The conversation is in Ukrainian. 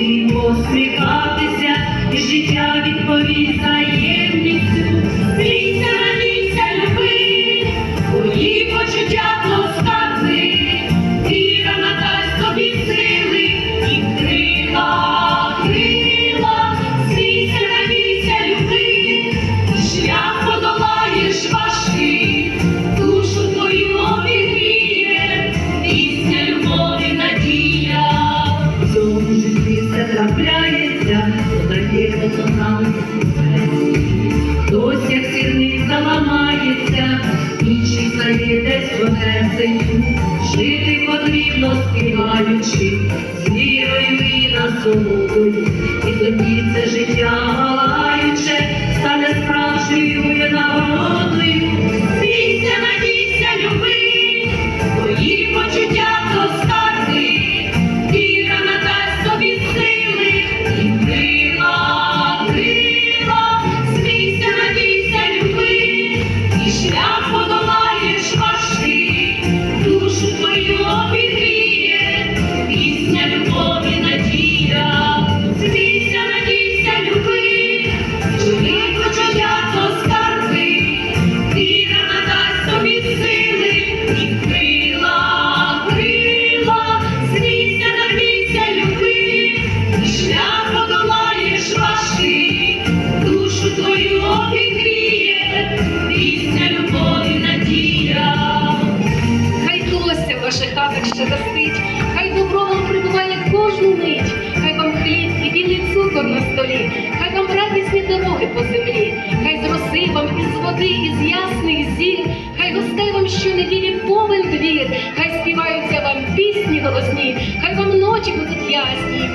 і посміхатися, і життя відповідає. терезею, жити потрібно співаючи, з вірою і насолодою. дороги по землі, хай з росивом із води, із ясних зір, хай гостей вам щонеділі повен двір, хай співаються вам пісні голосні, хай вам ночі будуть ясні.